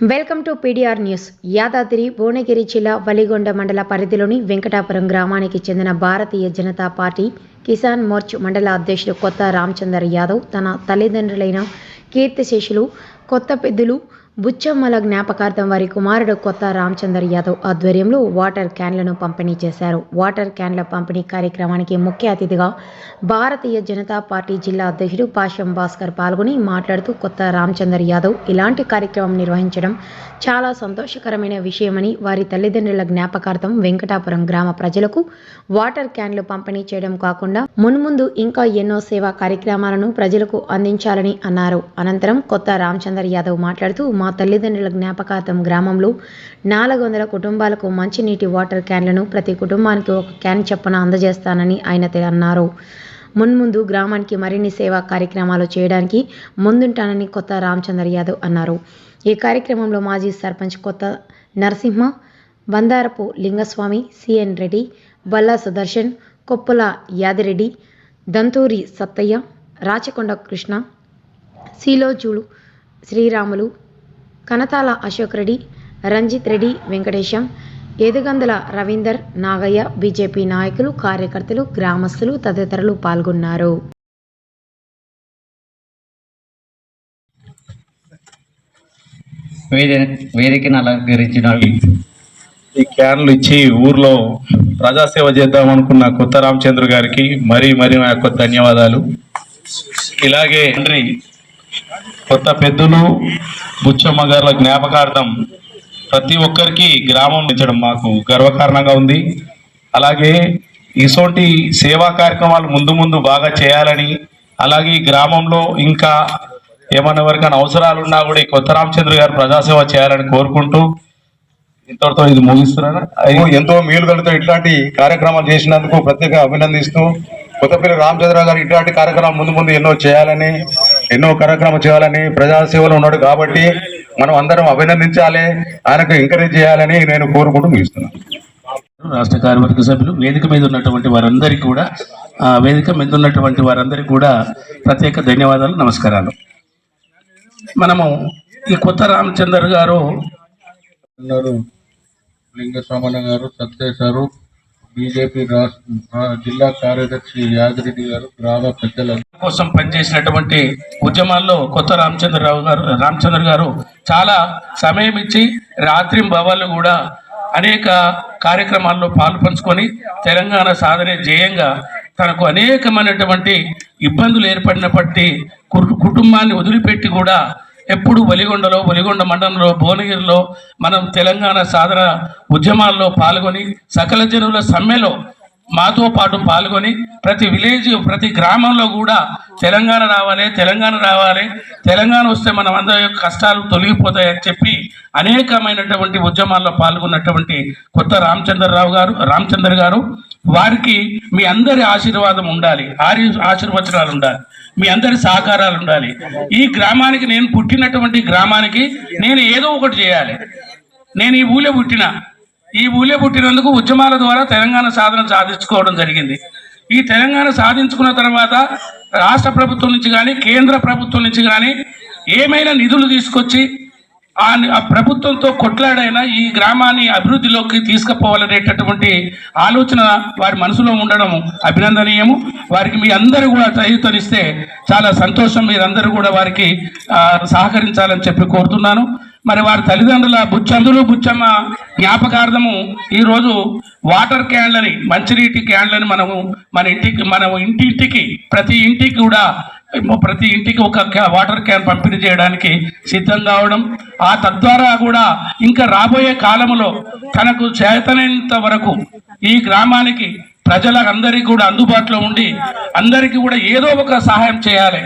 Welcome to PDR news. Yadadri Bhuvanagiri జిల్లా వలిగొండ మండల పరిధిలోని వెంకటాపురం గ్రామానికి చెందిన భారతీయ జనతా పార్టీ కిసాన్ మోర్చ్ మండల అధ్యక్షుడు కొత్త రామచందర్ యాదవ్ తన తల్లిదండ్రులైన కీర్తిశేషులు కొత్త పెద్దలు బుచ్చమ్మల జ్ఞాపకార్థం వారి కుమారుడు కొత్త రామచందర్ యాదవ్ ఆధ్వర్యంలో వాటర్ క్యాన్లను పంపిణీ చేశారు. వాటర్ క్యాన్ల పంపిణీ కార్యక్రమానికి ముఖ్య అతిథిగా భారతీయ జనతా పార్టీ జిల్లా అధ్యక్షుడు పాషం భాస్కర్ పాల్గొని మాట్లాడుతూ కొత్త రామచందర్ యాదవ్ ఇలాంటి కార్యక్రమం నిర్వహించడం చాలా సంతోషకరమైన విషయమని వారి తల్లిదండ్రుల జ్ఞాపకార్థం వెంకటాపురం గ్రామ ప్రజలకు వాటర్ క్యాన్లు పంపిణీ చేయడం కాకుండా మున్ముందు ఇంకా ఎన్నో సేవా కార్యక్రమాలను ప్రజలకు అందించాలని అన్నారు. అనంతరం కొత్త రామచందర్ యాదవ్ మాట్లాడుతూ మా తల్లిదండ్రుల జ్ఞాపకార్థం గ్రామంలో నాలుగు వందల కుటుంబాలకు మంచినీటి వాటర్ క్యాన్లను ప్రతి కుటుంబానికి ఒక క్యాన్ చొప్పున అందజేస్తానని ఆయన అన్నారు. మున్ముందు గ్రామానికి మరిన్ని సేవా కార్యక్రమాలు చేయడానికి ముందుంటానని కొత్త రామచందర్ యాదవ్ అన్నారు. ఈ కార్యక్రమంలో మాజీ సర్పంచ్ కొత్త నరసింహ బందారపు లింగస్వామి సిఎన్ రెడ్డి బల్లా సుదర్శన్ కొప్పుల యాదిరెడ్డి దంతూరి సత్తయ్య రాచకొండ కృష్ణ సీలోజులు శ్రీరాములు కనతాల అశోక్ రెడ్డి రంజిత్ రెడ్డి వెంకటేశం ఎదుగందల రవీందర్ నాగయ్య బీజేపీ నాయకులు కార్యకర్తలు గ్రామస్తులు తదితరులు పాల్గొన్నారు. వేది వేదికను అలంకరించిన ఈ క్యాన్లు ఇచ్చి ఊర్లో ప్రజాసేవ చేద్దాం అనుకున్న కొత్త రామచంద్ర గారికి మరీ మరీ నా యొక్క ధన్యవాదాలు. ఇలాగే తండ్రి కొత్త పెద్దలు బుచ్చమ్మ గారుల జ్ఞాపకార్థం ప్రతి ఒక్కరికి గ్రామం పెంచడం మాకు గర్వకారణంగా ఉంది. అలాగే ఇటువంటి సేవా కార్యక్రమాలు ముందు ముందు బాగా చేయాలని అలాగే గ్రామంలో ఇంకా ఏమైనా ఎవరికైనా అవసరాలు ఉన్నా కూడా కొత్త రామచంద్ర గారు ప్రజాసేవ చేయాలని కోరుకుంటూ ఇంతటితో ఇది ముగిస్తున్నాను. ఎంతో మేలు కలుగుతూ ఇట్లాంటి కార్యక్రమాలు చేసినందుకు ప్రత్యేక అభినందిస్తూ కొత్తపల్లి రామచంద్ర గారు ఇట్లాంటి కార్యక్రమాలు ముందు ముందు ఎన్నో చేయాలని ఎన్నో కార్యక్రమాలు చేయాలని ప్రజాసేవలో ఉన్నాడు కాబట్టి మనం అందరం అభినందించాలి ఆయనకు ఎంకరేజ్ చేయాలని నేను కోరుకుంటూ ముగిస్తున్నాను. రాష్ట్ర కార్యవర్గ సభ్యులు వేదిక మీద ఉన్నటువంటి వారందరికీ కూడా ఆ వేదిక మీద ఉన్నటువంటి వారందరికీ కూడా ప్రత్యేక ధన్యవాదాలు నమస్కారాలు. మనము ఈ కొత్త రామచందర్ గారు లింగస్వామన్న గారు సత్య గారు బీజేపీ జిల్లా కార్యదర్శి యాదిరెడ్డి గారు గ్రామ పెద్దల కోసం పనిచేసినటువంటి ఉద్యమాల్లో కొత్త రామచంద్రరావు గారు రామచంద్ర గారు చాలా సమయం ఇచ్చి రాత్రి భవాళ్ళు కూడా అనేక కార్యక్రమాల్లో పాలు పంచుకొని తెలంగాణ సాధనే ధ్యేయంగా తనకు అనేకమైనటువంటి ఇబ్బందులు ఏర్పడినప్పటి కుటుంబాన్ని వదిలిపెట్టి కూడా ఎప్పుడు వలిగొండలో వలిగొండ మండలంలో భువనగిరిలో మనం తెలంగాణ సాధన ఉద్యమాల్లో పాల్గొని సకల జనుల సమ్మెలో మాతో పాటు పాల్గొని ప్రతి విలేజ్ ప్రతి గ్రామంలో కూడా తెలంగాణ రావాలి తెలంగాణ రావాలి తెలంగాణ వస్తే మనం అందరి యొక్క కష్టాలు తొలగిపోతాయని చెప్పి అనేకమైనటువంటి ఉద్యమాల్లో పాల్గొన్నటువంటి కొత్త రామచంద్రరావు గారు రామచంద్ర గారు వారికి మీ అందరి ఆశీర్వాదం ఉండాలి ఆరి ఆశీర్వచనాలు ఉండాలి. మీ అందరి సహకారాలు ఉండాలి. ఈ గ్రామానికి నేను పుట్టినటువంటి గ్రామానికి నేను ఏదో ఒకటి చేయాలి. నేను ఈ ఊళ్ళో పుట్టిన ఈ ఊళ్ళో పుట్టినందుకు ఉద్యమాల ద్వారా తెలంగాణ సాధన సాధించుకోవడం జరిగింది. ఈ తెలంగాణ సాధించుకున్న తర్వాత రాష్ట్ర ప్రభుత్వం నుంచి కానీ కేంద్ర ప్రభుత్వం నుంచి కానీ ఏమైనా నిధులు తీసుకొచ్చి ఆ ప్రభుత్వంతో కొట్లాడైనా ఈ గ్రామాన్ని అభివృద్ధిలోకి తీసుకుపోవాలనేటటువంటి ఆలోచన వారి మనసులో ఉండడం అభినందనీయము. వారికి మీ అందరూ కూడా తగితనిస్తే చాలా సంతోషం. మీరందరూ కూడా వారికి సహకరించాలని చెప్పి కోరుతున్నాను. మరి వారి తల్లిదండ్రుల బుచ్చందులు బుచ్చమ్మ జ్ఞాపకార్థము ఈరోజు వాటర్ క్యాన్లని మంచినీటి క్యాన్లని మనము మన ఇంటికి మన ఇంటింటికి ప్రతి ఇంటికి కూడా ప్రతి ఇంటికి ఒక క్యా- వాటర్ క్యాన్ పంపిణీ చేయడానికి సిద్ధం కావడం ఆ తద్వారా కూడా ఇంకా రాబోయే కాలంలో తనకు చేతనైనంత వరకు ఈ గ్రామానికి ప్రజలందరికీ కూడా అందుబాటులో ఉండి అందరికీ కూడా ఏదో ఒక సహాయం చేయాలి.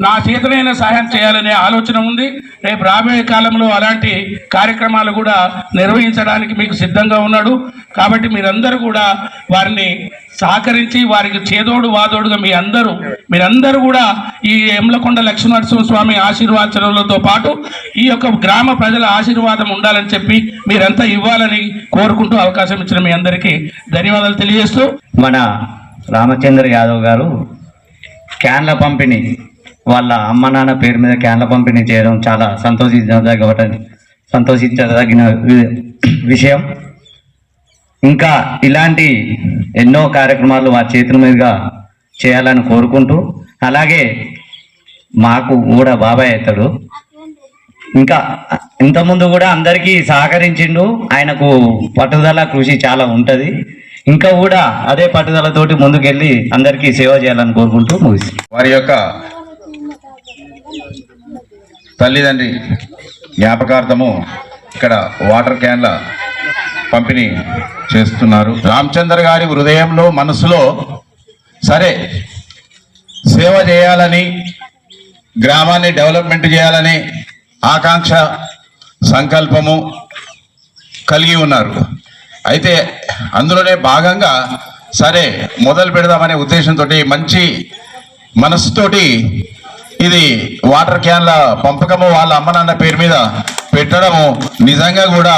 నా చేతనైన సహాయం చేయాలనే ఆలోచన ఉంది. రేపు రాబోయే కాలంలో అలాంటి కార్యక్రమాలు కూడా నిర్వహించడానికి మీకు సిద్ధంగా ఉన్నాడు. కాబట్టి మీరందరూ కూడా వారిని సహకరించి వారికి చేదోడు వాదోడుగా మీ అందరూ మీరందరూ కూడా ఈ ఎమ్లకొండ లక్ష్మీనరసింహ స్వామి ఆశీర్వాచనలతో పాటు ఈ యొక్క గ్రామ ప్రజల ఆశీర్వాదం ఉండాలని చెప్పి మీరంతా ఇవ్వాలని కోరుకుంటూ అవకాశం ఇచ్చిన మీ అందరికీ ధన్యవాదాలు తెలియజేస్తూ మన రామచంద్ర యాదవ్ గారు క్యాన్ల పంపిణీ వాళ్ళ అమ్మ నాన్న పేరు మీద క్యాన్ల పంపిణీ చేయడం చాలా సంతోషించదగ్గ సంతోషించదగిన వి- విషయం. ఇంకా ఇలాంటి ఎన్నో కార్యక్రమాలు మా చేతుల మీదుగా చేయాలని కోరుకుంటూ అలాగే మాకు కూడా బాబాయ్ అవుతాడు. ఇంకా ఇంతకుముందు కూడా అందరికీ సహకరించిండు. ఆయనకు పట్టుదల కృషి చాలా ఉంటుంది. ఇంకా కూడా అదే పట్టుదలతోటి ముందుకెళ్ళి అందరికీ సేవ చేయాలని కోరుకుంటూ ముగిసి వారి యొక్క తల్లిదండ్రి జ్ఞాపకార్థము ఇక్కడ వాటర్ క్యాన్ల పంపిణీ చేస్తున్నారు. రామచంద్ర గారి హృదయంలో మనసులో సరే సేవ చేయాలని గ్రామాన్ని డెవలప్మెంట్ చేయాలని ఆకాంక్ష సంకల్పము కలిగి ఉన్నారు. అయితే అందులోనే భాగంగా సరే మొదలు పెడదామనే ఉద్దేశంతో మంచి మనసుతోటి ఇది వాటర్ క్యాన్ల పంపకము వాళ్ళ అమ్మ నాన్న పేరు మీద పెట్టడము నిజంగా కూడా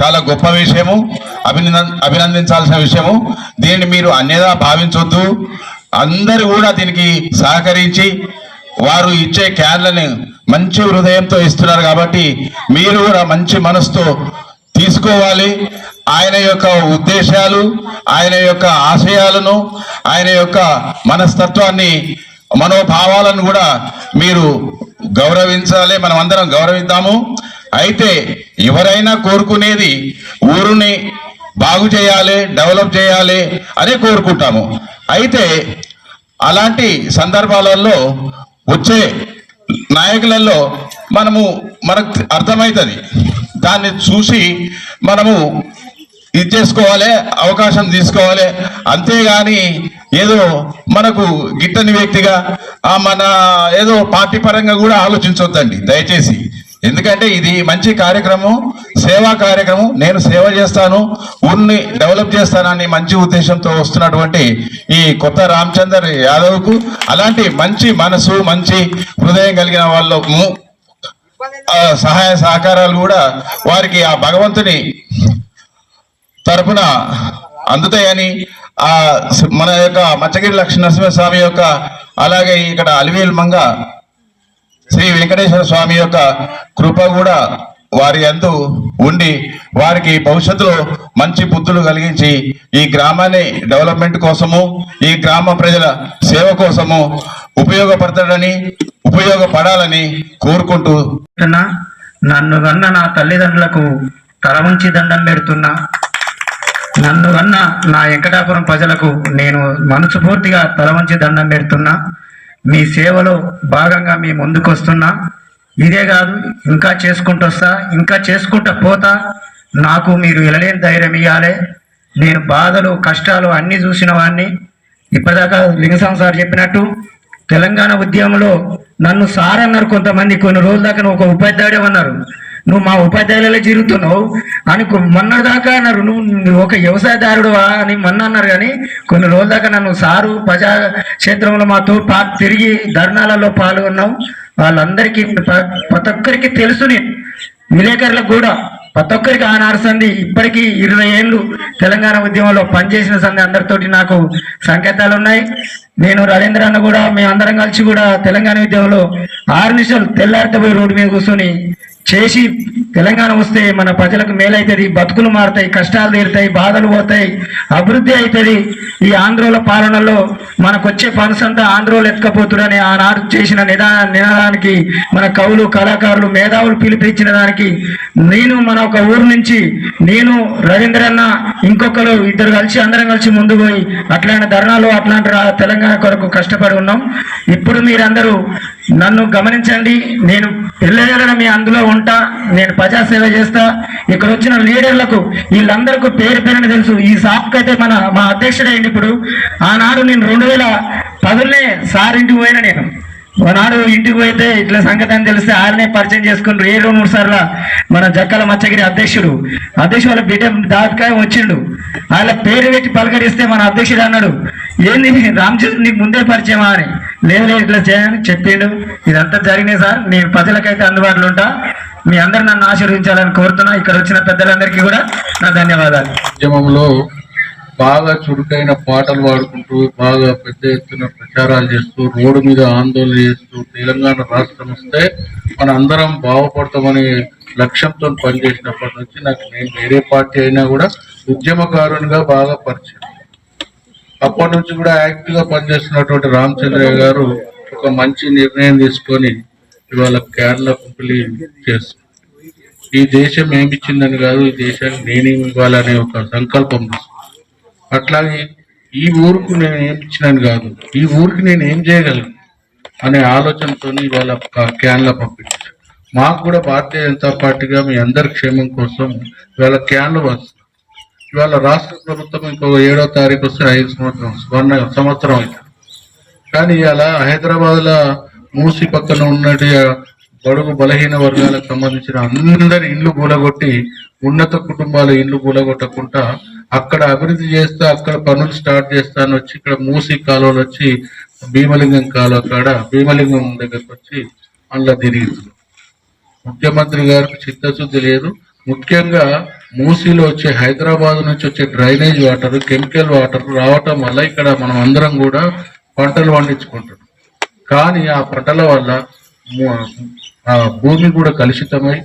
చాలా గొప్ప విషయము. అభినంద అభినందించాల్సిన విషయము. దీన్ని మీరు అన్యదా భావించొద్దు. అందరూ కూడా దీనికి సహకరించి వారు ఇచ్చే క్యాన్లను మంచి హృదయంతో ఇస్తున్నారు కాబట్టి మీరు కూడా మంచి మనసుతో తీసుకోవాలి. ఆయన యొక్క ఉద్దేశాలు ఆయన యొక్క ఆశయాలను ఆయన యొక్క మనస్తత్వాన్ని మనోభావాలను కూడా మీరు గౌరవించాలి. మనం అందరం గౌరవిద్దాము. అయితే ఎవరైనా కోరుకునేది ఊరుని బాగు చేయాలి డెవలప్ చేయాలి అనే కోరుకుంటాము. అయితే అలాంటి సందర్భాలలో వచ్చే నాయకులలో మనము మనకు అర్థమవుతుంది దాన్ని చూసి మనము ఇది చేసుకోవాలి అవకాశం తీసుకోవాలి. అంతేగాని ఏదో మనకు గిట్టని వ్యక్తిగా మన ఏదో పార్టీ పరంగా కూడా ఆలోచించొద్దండి. దయచేసి ఎందుకంటే ఇది మంచి కార్యక్రమం సేవా కార్యక్రమం. నేను సేవ చేస్తాను ఊరిని డెవలప్ చేస్తానని మంచి ఉద్దేశంతో వస్తున్నటువంటి ఈ కొత్త రామచందర్ యాదవ్కు అలాంటి మంచి మనసు మంచి హృదయం కలిగిన వాళ్ళము ఆ, సహాయ సహకారాలు కూడా వారికి ఆ భగవంతుని తరపున అందుతాయని ఆ మన యొక్క మచ్చగిరి లక్ష్మీ స్వామి యొక్క అలాగే ఇక్కడ అలివేలు మంగ శ్రీ వెంకటేశ్వర స్వామి యొక్క కృప కూడా వారి అందు ఉండి వారికి భవిష్యత్తులో మంచి బుద్ధులు కలిగించి ఈ గ్రామాన్ని డెవలప్మెంట్ కోసము ఈ గ్రామ ప్రజల సేవ కోసము ఉపయోగపడతాడని ఉపయోగపడాలని కోరుకుంటూ నన్ను కన్న నా తల్లిదండ్రులకు తల ఉంచి దండం పెడుతున్నా. నన్ను కన్న నా వెంకటాపురం ప్రజలకు నేను మనసుపూర్తిగా తల ఉంచి దండం పెడుతున్నా. మీ సేవలో భాగంగా మీ ముందుకొస్తున్నా. ఇదే కాదు ఇంకా చేసుకుంటూ వస్తా ఇంకా చేసుకుంటూ పోతా. నాకు మీరు ఎలలేని ధైర్యం ఇవ్వాలి నేను బాధలు కష్టాలు అన్నీ చూసిన వాడిని ఇప్పటిదాకా లింగస్వామి సార్ చెప్పినట్టు తెలంగాణ ఉద్యమంలో నన్ను సార్ అన్నారు కొంతమంది. కొన్ని రోజుల దాకా ఒక ఉపాధ్యాయుడే అన్నారు నువ్వు మా ఉపాధ్యాయులలో తిరుగుతున్నావు అని మొన్నదాకా మొన్న దాకా అన్నారు నువ్వు ఒక వ్యవసాయదారుడువా అని మొన్న అన్నారు కానీ కొన్ని రోజుల దాకా నన్ను సారు ప్రజా క్షేత్రంలో మాతో పా తిరిగి ధర్నాలలో పాల్గొన్నావు. వాళ్ళందరికీ ప్ర- ప్రతి ఒక్కరికి తెలుసు నేను. విలేకరులకు కూడా ప్రతి ఒక్కరికి ఆనాడు సంధి ఇప్పటికీ ఇరవై ఏళ్ళు తెలంగాణ ఉద్యమంలో పనిచేసిన సంధి అందరితోటి నాకు సంకేతాలు ఉన్నాయి. నేను రవీంద్ర అన్న కూడా మేమందరం కలిసి కూడా తెలంగాణ ఉద్యమంలో ఆరు నిమిషాలు తెల్లారితే పోయి రోడ్డు మీద కూర్చొని చేసి తెలంగాణ వస్తే మన ప్రజలకు మేలైతుంది బతుకులు మారుతాయి కష్టాలు తీరుతాయి బాధలు పోతాయి అభివృద్ధి అవుతుంది ఈ ఆంధ్రోల పాలనలో మనకు వచ్చే ఫండ్స్ అంతా ఆంధ్రోలు ఎత్తుకపోతుడని ఆనాడు చేసిన నిదా నినాదానికి మన కవులు కళాకారులు మేధావులు పిలిపించిన దానికి నేను మన ఒక ఊరు నుంచి నేను రవీంద్రన్న ఇంకొకరు ఇద్దరు కలిసి అందరం కలిసి ముందు పోయి అట్లాంటి ధర్నాలు అట్లాంటి రా- తెలంగాణ కొరకు కష్టపడి ఉన్నాం. ఇప్పుడు మీరందరూ నన్ను గమనించండి నేను పిల్లల మీ అందులో ఉంటా నేను ప్రజాసేవ చేస్తా. ఇక్కడ వచ్చిన లీడర్లకు వీళ్ళందరికీ పేరు పేరుని తెలుసు. ఈ షాప్కి అయితే మన మా అధ్యక్షుడైంది ఇప్పుడు. ఆనాడు నేను రెండు వేల పదులనే సారింటి పోయిన నేను. ఒకనాడు ఇంటికి పోయితే ఇట్లా సంగతి అని తెలిస్తే ఆయననే పరిచయం చేసుకుని ఏ రెండు మూడు సార్లు మన జక్కల మచ్చగిరి అధ్యక్షుడు. అధ్యక్షుడు వాళ్ళ బిడ్డ దాటికాయ వచ్చిండు. వాళ్ళ పేరు పెట్టి పలకరిస్తే మన అధ్యక్షుడు అన్నాడు ఏంది రామచంద్ర నీకు ముందే పరిచయమా అని? లేదు లేదు ఇట్లా చేయని చెప్పిండు. ఇదంతా జరిగినాయి సార్. నేను ప్రజలకైతే అందుబాటులో ఉంటా. మీ అందరు నన్ను ఆశీర్వదించాలని కోరుతున్నా. ఇక్కడ వచ్చిన పెద్దలందరికీ కూడా నా ధన్యవాదాలు. ఉద్యమంలో బాగా చురుకైన పాటలు పాడుకుంటూ బాగా పెద్ద ఎత్తున ప్రచారాలు చేస్తూ రోడ్డు మీద ఆందోళన చేస్తూ తెలంగాణ రాష్ట్రం వస్తే మన అందరం బాగుపడతామనే లక్ష్యంతో పనిచేసినప్పటి నుంచి నాకు నేను వేరే పార్టీ అయినా కూడా ఉద్యమకారునిగా బాగా పరిచయం అప్పటి నుంచి కూడా యాక్టివ్గా పనిచేస్తున్నటువంటి రామచంద్రయ్య గారు ఒక మంచి నిర్ణయం తీసుకొని ఇవాళ కేరళ పంపిణీ చేస్తుంది ఈ దేశం ఏమి ఇచ్చిందని కాదు ఈ దేశానికి నేనేమి ఇవ్వాలనే ఒక సంకల్పం తీసుకున్నాను. అట్లాగే ఈ ఊరుకు నేను ఏం ఇచ్చినాను కాదు. ఈ ఊరికి నేను ఏం చేయగలను? అనే ఆలోచనతో ఇవాళ క్యాన్లో క్యాన్ల పంపించాను మాకు కూడా భారతీయ జనతా పార్టీగా మీ అందరి క్షేమం కోసం ఇవాళ క్యాన్లు వస్తుంది ఇవాళ రాష్ట్ర ప్రభుత్వం ఇంకో ఏడో తారీఖు వస్తే ఐదు సంవత్సరం వన్ సంవత్సరం అవుతుంది కానీ ఇవాళ హైదరాబాద్లో మూసి పక్కన ఉన్నటి బడుగు బలహీన వర్గాలకు సంబంధించిన అందరి ఇండ్లు కూలగొట్టి ఉన్నత కుటుంబాల ఇండ్లు కూలగొట్టకుండా అక్కడ అభివృద్ధి చేస్తా అక్కడ పనులు స్టార్ట్ చేస్తాను వచ్చి ఇక్కడ మూసి కాలువలు వచ్చి భీమలింగం కాలువ కాడ భీమలింగం దగ్గరకు వచ్చి అందులో తిరిగి ముఖ్యమంత్రి గారికి చిత్తశుద్ధి లేదు. ముఖ్యంగా మూసీలో వచ్చే హైదరాబాద్ నుంచి వచ్చే డ్రైనేజ్ వాటర్ కెమికల్ వాటర్ రావటం వల్ల ఇక్కడ మనం అందరం కూడా పంటలు పండించుకుంటున్నాం. కానీ ఆ పంటల వల్ల భూమి కూడా కలుషితమై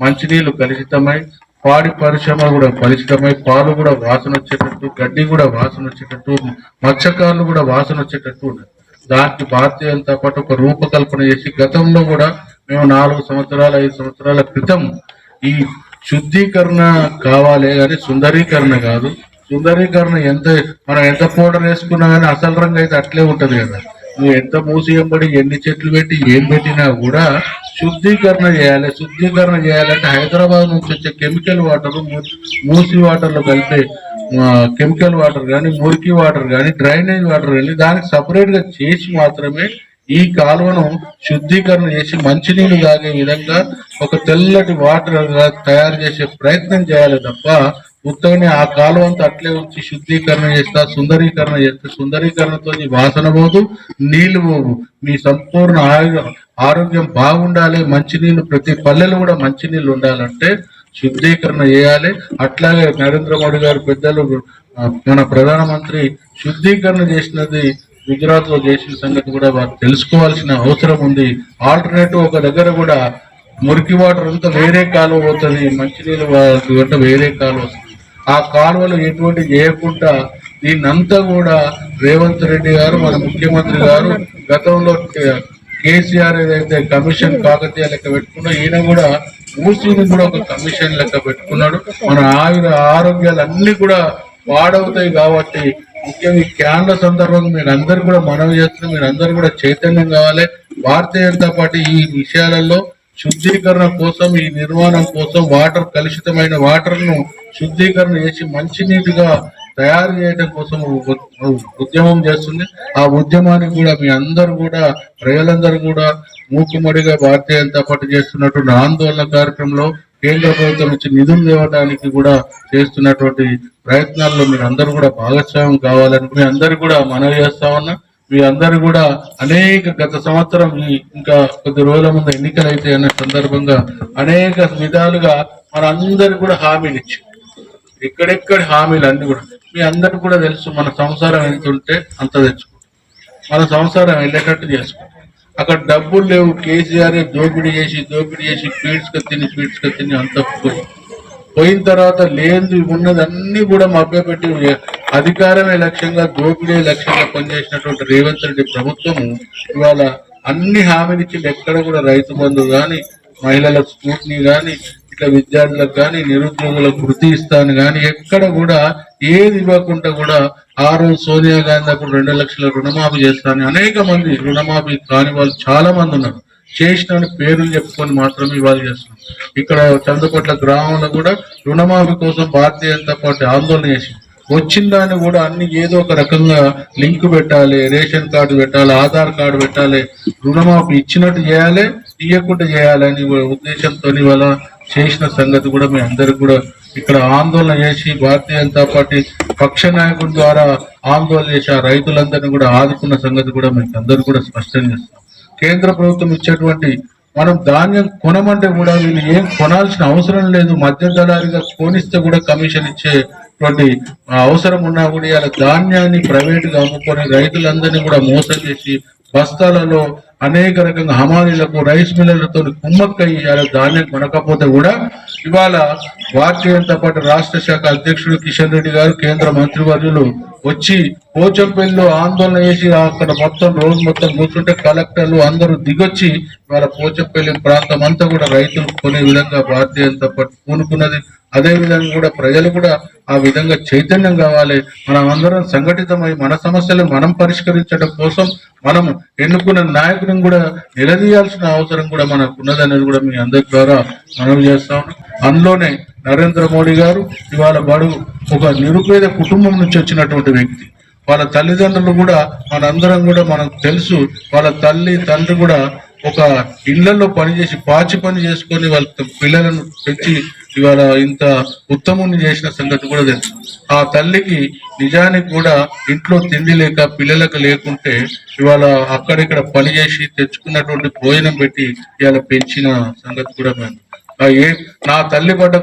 మంచినీళ్ళు కలుషితమై పాడి పరిశ్రమ కూడా ఫలిష్టమై పాలు కూడా వాసన వచ్చేటట్టు గడ్డి కూడా వాసన వచ్చేటట్టు మత్స్యకారులు కూడా వాసన వచ్చేటట్టు దానికి భారతీయ జనతా పార్టీ ఒక రూపకల్పన చేసి గతంలో కూడా మేము నాలుగు సంవత్సరాల ఐదు సంవత్సరాల క్రితం ఈ శుద్ధీకరణ కావాలి కానీ సుందరీకరణ కాదు. సుందరీకరణ ఎంత మనం ఎంత పౌడర్ వేసుకున్నా కానీ అసలు రంగు అయితే అట్లే ఉంటుంది కదా. నువ్వు ఎంత మూసి ఎన్ని చెట్లు పెట్టి ఏం పెట్టినా కూడా శుద్ధీకరణ చేయాలి శుద్ధీకరణ చేయాలంటే హైదరాబాద్ నుంచి వచ్చే కెమికల్ వాటర్ మూసి వాటర్లో కలిపే కెమికల్ వాటర్ కానీ మురికి వాటర్ కానీ డ్రైనేజ్ వాటర్ కానీ దానికి సపరేట్గా చేసి మాత్రమే ఈ కాలువను శుద్ధీకరణ చేసి మంచినీళ్ళు తాగే విధంగా ఒక తెల్లటి వాటర్ తయారు చేసే ప్రయత్నం చేయాలి తప్ప ఉత్తగానే ఆ కాలువ అంతా అట్లే ఉంచి శుద్ధీకరణ చేస్తా సుందరీకరణ చేస్తే సుందరీకరణతో వాసన పోదు నీళ్ళు పోవు. మీ సంపూర్ణ ఆరోగ్యం ఆరోగ్యం బాగుండాలి మంచినీళ్ళు ప్రతి పల్లెలు కూడా మంచినీళ్ళు ఉండాలంటే శుద్ధీకరణ చేయాలి. అట్లాగే నరేంద్ర మోడీ గారు పెద్దలు మన ప్రధానమంత్రి శుద్ధీకరణ చేసినది గుజరాత్లో చేసిన సంగతి కూడా వారు తెలుసుకోవాల్సిన అవసరం ఉంది. ఆల్టర్నేటివ్ ఒక దగ్గర కూడా మురికి వాటర్ అంతా వేరే కాలువ పోతుంది మంచినీళ్ళు అంటే వేరే కాలువ వస్తుంది. ఆ కాలువలు ఎటువంటి చేయకుండా దీన్నంతా కూడా రేవంత్ రెడ్డి గారు మన ముఖ్యమంత్రి గారు గతంలో కేసీఆర్ ఏదైతే కమిషన్ కాకతీయ లెక్క పెట్టుకున్నా ఈయన కూడా మూసీని కూడా ఒక కమిషన్ లెక్క పెట్టుకున్నాడు. మన ఆయుర ఆరోగ్యాలు అన్ని కూడా పాడవుతాయి కాబట్టి ముఖ్యంగా ఈ క్యాన్ల సందర్భంగా మీరు అందరు కూడా మనవి చేస్తున్నారు మీరు అందరు కూడా చైతన్యం కావాలి. భారతీయ జనతా పార్టీ ఈ విషయాలలో శుద్ధీకరణ కోసం ఈ నిర్మాణం కోసం వాటర్ కలుషితమైన వాటర్ను శుద్ధీకరణ చేసి మంచినీటిగా తయారు చేయడం కోసం ఉద్యమం చేస్తుంది. ఆ ఉద్యమానికి కూడా మీ అందరూ కూడా ప్రజలందరూ కూడా మూకుమ్మడిగా భారతీయ జనతా పార్టీ చేస్తున్నటువంటి ఆందోళన కార్యక్రమంలో కేంద్ర ప్రభుత్వం నుంచి నిధులు తేవడానికి కూడా చేస్తున్నటువంటి ప్రయత్నాల్లో మీరు అందరూ కూడా భాగస్వామ్యం కావాలని మీ అందరు కూడా మనవి చేస్తా ఉన్నా. మీ అందరు కూడా అనేక గత సంవత్సరం ఇంకా కొద్ది రోజుల ముందు ఎన్నికలు అయితే అనే సందర్భంగా అనేక విధాలుగా మనందరు కూడా హామీలు ఇచ్చి ఎక్కడెక్కడ హామీలు అన్ని కూడా. మీ అందరికి కూడా తెలుసు మన సంసారం ఎంత ఉంటే అంత తెచ్చుకో మన సంసారం వెళ్ళేటట్టు చేసుకో. అక్కడ డబ్బులు లేవు కేసీఆర్ దోపిడీ చేసి దోపిడీ చేసి ఫీడ్స్ తిని ఫీడ్స్ తిని అంత పోయి పోయిన తర్వాత లేదు ఉన్నది అన్ని కూడా మభ్యపెట్టి అధికారమే లక్ష్యంగా దోపిడీ లక్ష్యంగా పనిచేసినటువంటి రేవంత్ రెడ్డి ప్రభుత్వము ఇవాళ అన్ని హామీలు ఇచ్చింది ఎక్కడ కూడా రైతు బంధు కానీ మహిళల స్కూట్ని కానీ ఇట్లా విద్యార్థులకు కానీ నిరుద్యోగులకు వృత్తి ఇస్తాను కానీ ఎక్కడ కూడా ఏది ఇవ్వకుండా కూడా ఆ రోజు సోనియా గాంధీ అప్పుడు రెండు లక్షల రుణమాఫీ చేస్తాను అనేక మంది రుణమాఫీ కాని వాళ్ళు చాలా మంది ఉన్నారు. చేసిన పేర్లు చెప్పుకొని మాత్రమే ఇవాళ చేస్తున్నాం. ఇక్కడ చందుపట్ల గ్రామంలో కూడా రుణమాఫీ కోసం భారతీయ జనతా పార్టీ ఆందోళన చేసింది. వచ్చిన దాన్ని కూడా అన్ని ఏదో ఒక రకంగా లింక్ పెట్టాలి రేషన్ కార్డు పెట్టాలి ఆధార్ కార్డు పెట్టాలి రుణమాఫీ ఇచ్చినట్టు చేయాలి తీయకుండా చేయాలని ఉద్దేశంతో ఇవాళ చేసిన సంగతి కూడా మీ అందరికి కూడా ఇక్కడ ఆందోళన చేసి భారతీయ జనతా పార్టీ పక్ష నాయకుడి ద్వారా ఆందోళన చేసి ఆ రైతులందరినీ కూడా ఆదుకున్న సంగతి కూడా మీకు అందరూ కూడా స్పష్టం చేస్తాం. కేంద్ర ప్రభుత్వం ఇచ్చేటువంటి మనం ధాన్యం కొనమంటే కూడా వీళ్ళు ఏం కొనాల్సిన అవసరం లేదు. మధ్య దళారిగా కొనిస్తే కూడా కమిషన్ ఇచ్చే అటువంటి అవసరం ఉన్నా కూడా ఇలా ధాన్యాన్ని ప్రైవేటుగా అమ్ముకొని రైతులందరినీ కూడా మోసం చేసి బస్తాలలో అనేక రకంగా హమాలీలకు రైస్ మిల్లర్లతో కుమ్మక్కయ్యి ఇలా ధాన్యం కొనకపోతే కూడా ఇవాళ భారతీయ జనతా పార్టీ రాష్ట్ర శాఖ అధ్యక్షుడు కిషన్ రెడ్డి గారు కేంద్ర మంత్రివర్యులు వచ్చి పోచంపల్లిలో ఆందోళన చేసి అక్కడ మొత్తం రోజు మొత్తం కూర్చుంటే కలెక్టర్లు అందరూ దిగొచ్చి ఇవాళ పోచంపల్లి ప్రాంతం అంతా కూడా రైతులు కొనే విధంగా భారతీయ జనతా పార్టీ పూనుకున్నది. అదే విధంగా కూడా ప్రజలు కూడా ఆ విధంగా చైతన్యం కావాలి. మనం అందరం సంఘటితమై మన సమస్యలు మనం పరిష్కరించడం కోసం మనం ఎన్నుకున్న నాయకుడిని కూడా నిలదీయాల్సిన అవసరం కూడా మనకు ఉన్నదనేది కూడా మీ అందరి ద్వారా మనం చేస్తాం అందులోనే నరేంద్ర మోడీ గారు ఇవాళ బడు ఒక నిరుపేద కుటుంబం నుంచి వచ్చినటువంటి వ్యక్తి. వాళ్ళ తల్లిదండ్రులు కూడా మనందరం కూడా మనకు తెలుసు వాళ్ళ తల్లి తండ్రి కూడా ఒక ఇళ్ళలో పనిచేసి పాచి పని చేసుకొని వాళ్ళ పిల్లలను పెంచి ఇవాళ ఇంత ఉత్తముని చేసిన సంగతి కూడా తెలుసు. ఆ తల్లికి నిజానికి కూడా ఇంట్లో తిండి లేక పిల్లలకు లేకుంటే ఇవాళ అక్కడిక్కడ పని చేసి తెచ్చుకున్నటువంటి భోజనం పెట్టి ఇవాళ పెంచిన సంగతి కూడా మేము నా తల్లి పడ్డ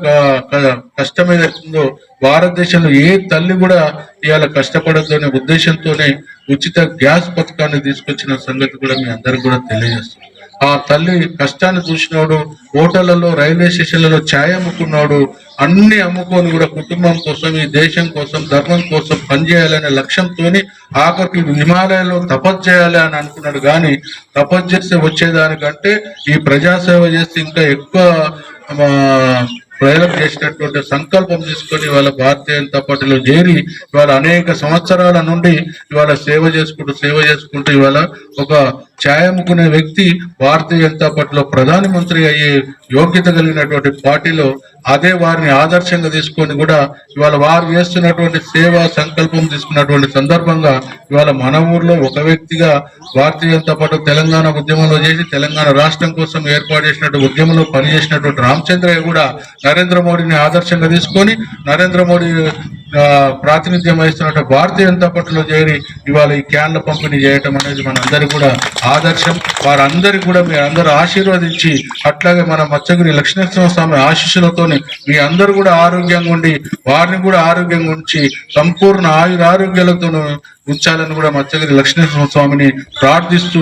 కష్టం ఏదైతుందో భారతదేశంలో ఏ తల్లి కూడా ఇవాళ కష్టపడద్దు అనే ఉద్దేశంతోనే ఉచిత గ్యాస్ పథకాన్ని తీసుకొచ్చిన సంగతి కూడా మీ అందరికి కూడా తెలియజేస్తుంది ఆ తల్లి కష్టాన్ని చూసినోడు హోటళ్ళలో రైల్వే స్టేషన్లలో ఛాయ్ అమ్ముకున్నాడు అన్ని అమ్ముకొని కూడా కుటుంబం కోసం ఈ దేశం కోసం ధర్మం కోసం పనిచేయాలనే లక్ష్యంతోని ఆఖరికి హిమాలయాల్లో తపస్సు చేయాలి అని అనుకున్నాడు. కానీ తపస్సు చేస్తే వచ్చేదానికంటే ఈ ప్రజాసేవ చేస్తే ఇంకా ఎక్కువ ప్రయోగం చేసినటువంటి సంకల్పం తీసుకొని వాళ్ళ భారతీయ జనతా పార్టీలో చేరి ఇవాళ అనేక సంవత్సరాల నుండి ఇవాళ సేవ చేసుకుంటూ సేవ చేసుకుంటూ ఇవాళ ఒక ఛాయముకునే వ్యక్తి భారతీయ జనతా పార్టీలో ప్రధానమంత్రి అయ్యే యోగ్యత కలిగినటువంటి పార్టీలో అదే వారిని ఆదర్శంగా తీసుకొని కూడా ఇవాళ వారు చేస్తున్నటువంటి సేవా సంకల్పం తీసుకున్నటువంటి సందర్భంగా ఇవాళ మన ఊర్లో ఒక వ్యక్తిగా భారతీయ జనతా పార్టీ తెలంగాణ ఉద్యమంలో చేసి తెలంగాణ రాష్ట్రం కోసం ఏర్పాటు చేసినటువంటి ఉద్యమంలో పనిచేసినటువంటి రామచంద్రయ్య కూడా నరేంద్ర మోడీని ఆదర్శంగా తీసుకొని నరేంద్ర మోడీ ప్రాతినిధ్యం వహిస్తున్నట్టు భారతీయ జనతా పార్టీలో చేరి ఇవాళ ఈ క్యాన్ల పంపిణీ చేయటం అనేది మనందరి కూడా ఆదర్శం. వారందరికీ కూడా మీరు అందరూ ఆశీర్వదించి అట్లాగే మన మత్స్యగిరి లక్ష్మీనరసింహ స్వామి ఆశీస్సులతోనే మీ అందరూ కూడా ఆరోగ్యంగా ఉండి వారిని కూడా ఆరోగ్యంగా ఉంచి సంపూర్ణ ఆయుర ఆరోగ్యాలతో ఉంచాలని కూడా మత్స్యగిరి లక్ష్మీనరసింహ స్వామిని ప్రార్థిస్తూ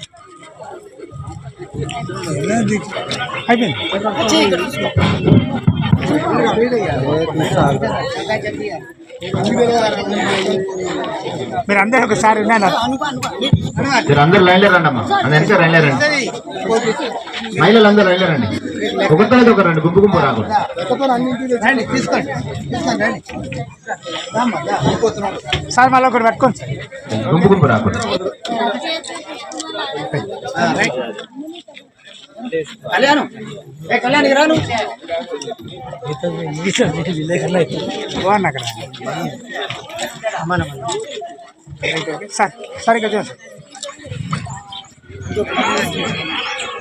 మీరు అందరూ ఒకసారి మీరు అందరు లైన్లో రండి? అమ్మా అది ఎంత లైన్లో రండి మహిళలు అందరూ లైన్లో రండి ఒకరితో ఒక రండి. గుంపు గుంపు రాకూడదు సార్ మళ్ళీ ఒకటి పట్టుకోండి. గుంపు గుంపు రాకూడదు బాగున్నా అక్కడ. Sir.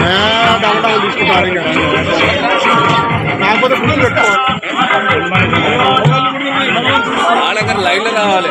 Ah, dalam-dalam di situ barengan. లేకపోతే గుడ్లు పెట్టుకోవాలి వాళ్ళందరూ లైన్లో రావాలి